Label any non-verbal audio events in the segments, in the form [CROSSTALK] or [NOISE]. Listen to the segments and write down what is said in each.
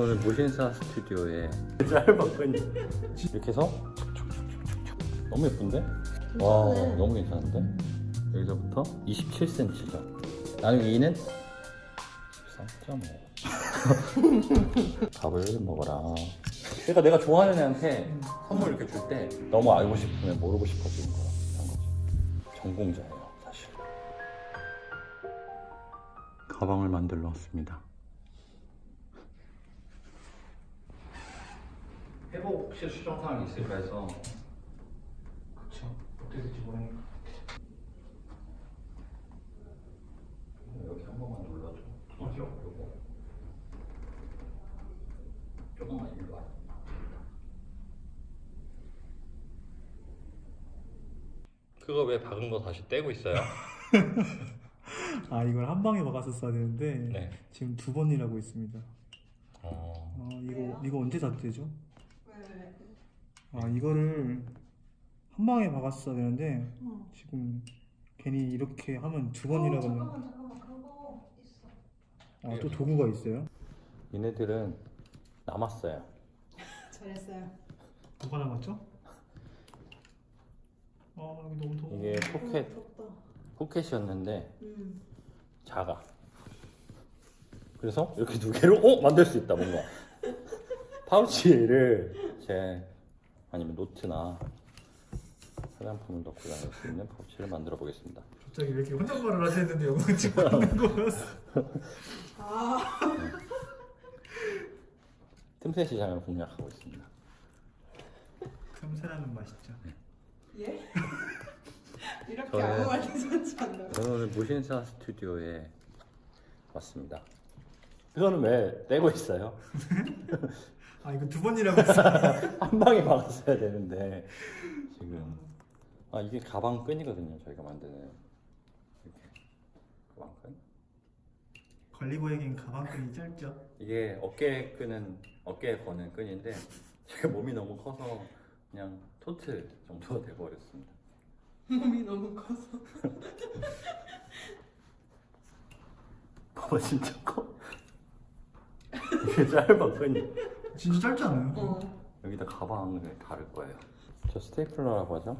오늘 무신사 스튜디오에 끈이 이렇게 해서 너무 예쁜데? 와 너무 괜찮은데? 여기서부터 27cm죠. 나중에 2는 13.5 밥을 먹어라. 그러니까 내가 좋아하는 애한테 선물 이렇게 줄 때 너무 알고 싶으면 모르고 싶어지는 거라 한 거지. 전공자예요 사실. 가방을 만들러 왔습니다 회복 혹시 수정 사항 있을까 해서 그쵸. 어떻게 될지 모르니까. 여기 한 번만 눌러줘 어디요? 요거 조금만 일로 와 그거 왜 박은 거 다시 떼고 있어요? [LAUGHS] 아 이걸 한 방에 박았었어야 되는데 네. 지금 두 번이라고 있습니다. 어... 아 이거 이거 언제 다 떼죠? 왜? 아 이거를 한 방에 박았어야 되는데 어. 지금 괜히 이렇게 하면 두 어, 번이라고 잠깐만 잠깐만 그거 있어. 아또 도구가 있어요? 얘네들은 남았어요 [LAUGHS] 잘했어요. 뭐가 남았죠? 아 여기 너무 더워. 이게 포켓 어, 덥다. 포켓이었는데 음. 작아 그래서 이렇게 두 개로 어? 만들 수 있다 뭔가 [LAUGHS] 파우치를 제 아니면 노트나 화장품을 넣고 다닐 수 있는 파우치를 만들어 보겠습니다 갑자기 왜 이렇게 혼잣말을 하시는데 영상 찍고 있는 거였어? 아. 틈새 시장을 공략하고 있습니다 틈새라는 맛있죠. 예? [LAUGHS] 이렇게 저는- 아무 말 괜찮지 않나요? 저는 오늘 무신사 스튜디오에 왔습니다 그거는 왜 떼고 있어요? [LAUGHS] 아 이거 두 번이라고 했어. [LAUGHS] 한 방에 박았어야 되는데. 지금. 아 이게 가방 끈이거든요 저희가 만드는. 이렇게. 가방 끈? 관리고에겐 가방끈이 짧죠. 이게 어깨에 끄는 어깨에 거는 끈인데 제가 몸이 너무 커서 그냥 토트 정도가 돼버렸습니다. 몸이 너무 커서. [LAUGHS] 봐봐 진짜 커. 이게 짧아 끈이 진짜 짧지 않아요? 어. 여기다 가방을 다를 거예요 저 스테이플러라고 하죠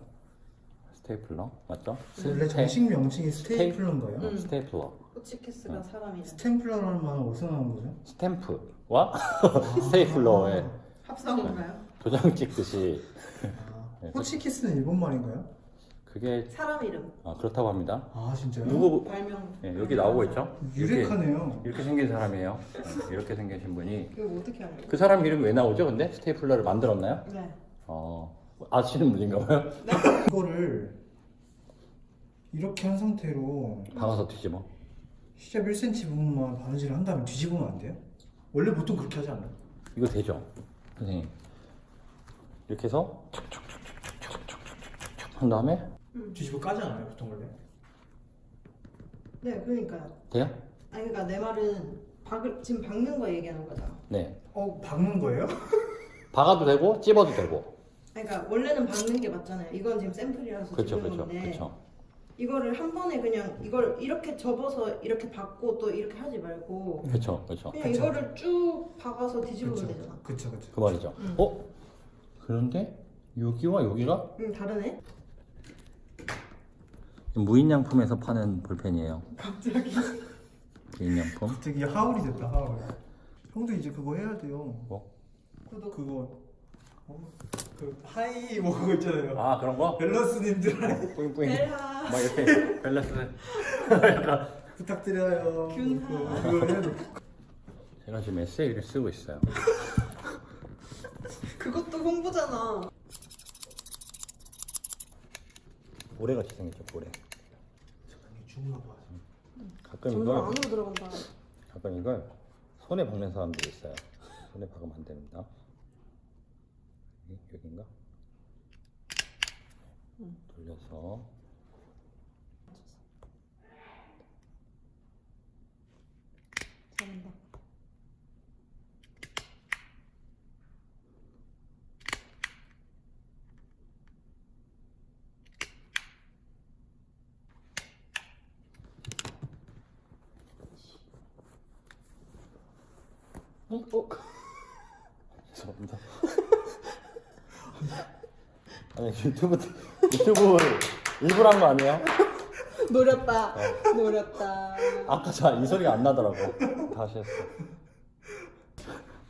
스테이플러 맞죠? 원래 정식 명칭이 스테이플러인가요? 어, 스테이플러 호치키스가 사람이네. 스탬플러라는 말은 어디서 나온 거죠? 스탬프와 [LAUGHS] 스테이플러에 합성어인가요? 도장 찍듯이 아, 네, 호치키스는 일본 말인가요? 그게 사람 이름. 아, 그렇다고 합니다. 아 진짜요? 누구 발명. 예, 여기 나오고 있죠? 이렇게, 유력하네요. 이렇게 생긴 사람이에요. 네, 이렇게 생기신 분이 이거 어떻게 알아요? 그 사람 이름 왜 나오죠? 근데 스테이플러를 만들었나요? 네. 어 아시는 분인가 봐요. [LAUGHS] 이거를 이렇게 한 상태로 박아서 뒤집어. 시작 1cm 부분만 바느질을 한 다음에 뒤집으면 안 돼요? 원래 보통 그렇게 하지 않나요? 이거 되죠, 선생님. 이렇게 해서 촉촉촉촉촉촉촉촉 한 다음에 뒤집어 까지 않아요 보통 원래? 네, 그러니까요. 돼요? 아니 그러니까 내 말은 박을 지금 박는 거 얘기하는 거잖아. 네. 어 박는 거예요? [LAUGHS] 박아도 되고 찝어도 되고. 아니, 그러니까 원래는 박는 게 맞잖아요. 이건 지금 샘플이라서 그렇죠, 그렇죠, 건데 그렇죠. 이거를 한 번에 그냥 이걸 이렇게 접어서 이렇게 박고 또 이렇게 하지 말고 그렇죠, 그렇죠. 그냥 그쵸. 이거를 쭉 박아서 뒤집으면 그쵸. 되잖아. 그쵸 그쵸 그 말이죠. 음. 어? 그런데 여기와 여기가 응 다르네. 무인양품에서 파는 볼펜이에요. 갑자기. 무인양품. 갑자기 하울이 됐다 하울 형도 이제 그거 해야 돼요 뭐? 구독. 그거 어? 그 하이 뭐 그거 있잖아요 아 그런 거? 밸런스님들 뿌잉뿌잉. 벨하. 막 이렇게 밸런스. [LAUGHS] 부탁드려요 균하. 그거 그거 해야 돼 제가 지금 에세이를 쓰고 있어요. [LAUGHS] 그것도 홍보잖아. 고래같이 생겼죠 고래. 봐 가끔 점점 이걸 안으로 들어간다. 가끔 이걸 손에 박는 사람들이 있어요. 손에 박으면 안 됩니다. 여기 여긴가? 응. 돌려서 잘한다. 어? 어? [LAUGHS] 죄송합니다. 아니 유튜브 유튜브 일부러 한 거 아니에요? 노렸다. 노렸다. 아까 저이 소리가 안 나더라고. 다시 했어.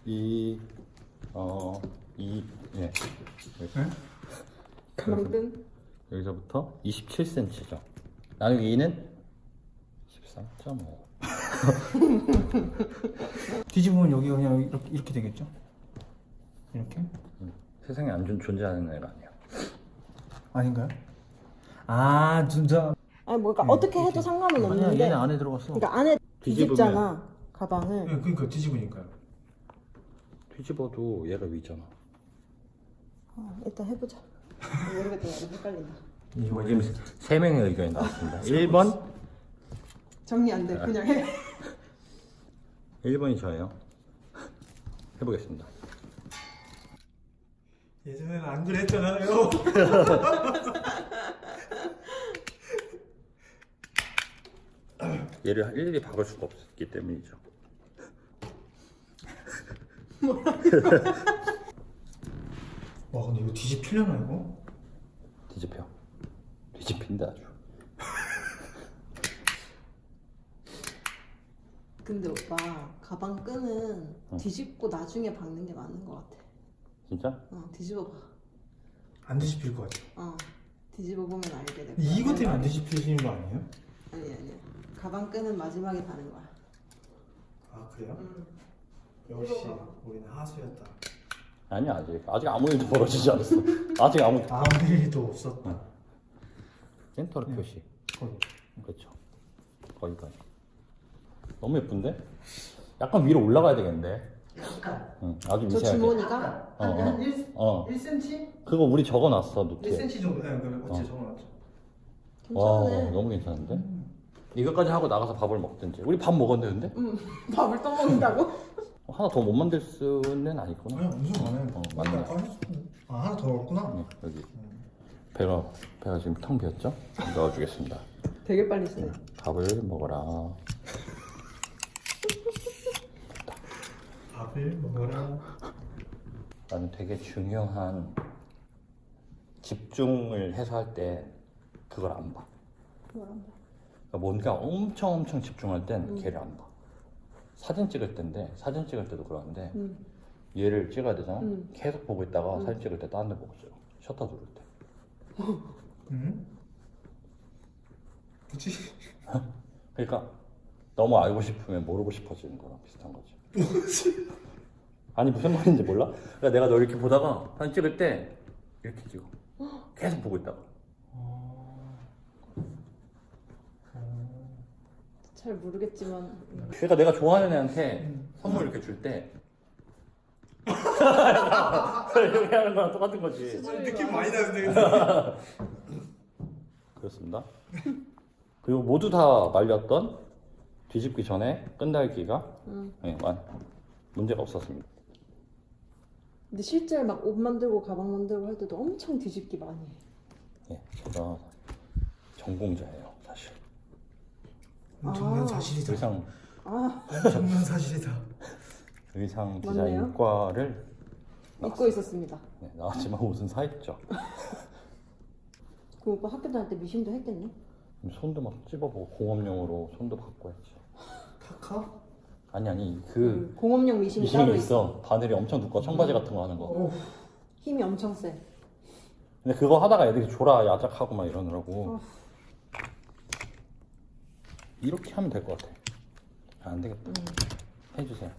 이, 어, 이, 예. 가방끈. 여기서부터 27cm죠. 나누기 2는 13.5. [LAUGHS] 뒤집으면 여기가 그냥 이렇게, 이렇게 되겠죠? 이렇게? 세상에 안 존- 존재하는 애가 아니야. 아닌가요? 아 진짜 아니 뭐 그러니까 어떻게 해도 상관은 아니야, 없는데. 얘네 안에 들어갔어. 그러니까 안에 뒤집으면. 뒤집잖아. 가방을. 네, 그러니까 뒤집으니까요 뒤집어도 얘가 위잖아. 어, 일단 해보자. 모르겠다. 나도 헷갈린다. 이거 지금 세 명의 의견이 나왔습니다. 1번, 정리 안 돼. 그냥 해. 1번이 저예요. [LAUGHS] 해보겠습니다. 예전에는 안 그랬잖아요 [LAUGHS] 얘를 일일이 박을 수가 없기 때문이죠. 와 근데 이거 뒤집히려나 이거? 뒤집혀. 뒤집힌다 아주. 근데 오빠 가방 끈은 뒤집고 나중에 박는 게 맞는 것 같아. 진짜? 어, 뒤집어 봐. 안 뒤집힐 것 같아요 어, 뒤집어 보면 알게 돼. 근데 이것 때문에 안 뒤집히시는 거 아니에요? 아니 아니야. 가방 끈은 마지막에 바는 거야. 아 그래요? 응. 역시 우리는 하수였다 아니 아직 아직 아무 일도 벌어지지 않았어. 아직 아무 [LAUGHS] 아무 일도 없었다 센터로 표시. 거기 그렇죠. 거기까지. 너무 예쁜데? 약간 위로 올라가야 되겠는데. 약간 응, 아주 저 미세하게. 주머니가 어, 한 어. 1, 어. 1cm? 그거 우리 적어놨어 노트에. 1cm 정도 네, 그 어째 적어놨죠 와 괜찮네. 너무 괜찮은데? 이거까지 하고 나가서 밥을 먹든지. 우리 밥 먹었는데? 응. [LAUGHS] 밥을 떠먹는다고? 하나 더 못 만들 수는 아니구나. 아니 엄청 많아요 어, 맞네. 아까. 아 하나 더 넣었구나 네, 여기 배가 배가 지금 텅 비었죠? 넣어주겠습니다. 되게 빨리 쓰네. 밥을 먹어라. 밥을 먹어라 나는 되게 중요한 집중을 해서 할 때 그걸 안 봐. 그러니까 뭔가 엄청 엄청 집중할 땐 걔를 안 봐. 사진 찍을 때인데 사진 찍을 때도 그러는데 응. 얘를 찍어야 되잖아. 음. 계속 보고 있다가 사진 찍을 때 다른 데 보고 있어요. 셔터 누를 때. 응? 뭐지? [LAUGHS] 그러니까 너무 알고 싶으면 모르고 싶어지는 거랑 비슷한 거지. [LAUGHS] 아니 무슨 말인지 몰라? 그러니까 내가 너 이렇게 보다가 사진 찍을 때 이렇게 찍어. [GASPS] 계속 보고 있다가. 잘 모르겠지만 그러니까 내가 좋아하는 애한테 선물 이렇게 줄 때 [LAUGHS] 이렇게 하는 거랑 똑같은 거지. 느낌 많이 나는데 [LAUGHS] 그렇습니다. 그리고 모두 다 말렸던 뒤집기 전에 끈달기가 응. 네, 완- 문제가 없었습니다. 근데 실제 막 옷 만들고 가방 만들고 할 때도 엄청 뒤집기 많이 해. 예, 제가 전공자예요, 사실. 엄청난 아. 사실이다 의상 아 [LAUGHS] 엄청난 사실이다 의상 맞네요. 디자인과를 입고 있었습니다. 네, 나왔지만 [LAUGHS] 옷은 사 입죠. 그 오빠 학교 다닐 때 미심도 했겠니? 손도 막 찝어보고 공업용으로 손도 바꿔 했지. 카카? 아니 아니 그그 공업용 미신이 따로 있어. 있어. 바늘이 엄청 두꺼워. 청바지 같은 거 하는 거. 어 힘이 엄청 세. 근데 그거 하다가 애들이 졸아 야작하고 막 이러느라고 어. 이렇게 하면 될 것 같아. 아, 안 되겠다. 음. 해주세요.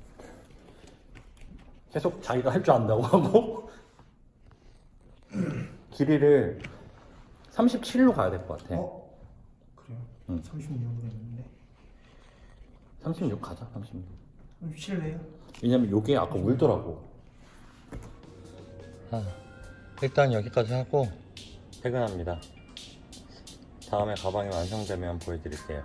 계속 자기가 할 줄 안다고 [LAUGHS] 하고 길이를 37로 가야 될 것 같아. 어? 그래요? 응. 36으로 했는데 36 가자. 36. 37해요? 왜냐면 요게 아까 울더라고. 아, 일단 여기까지 하고 퇴근합니다. 다음에 가방이 완성되면 보여드릴게요.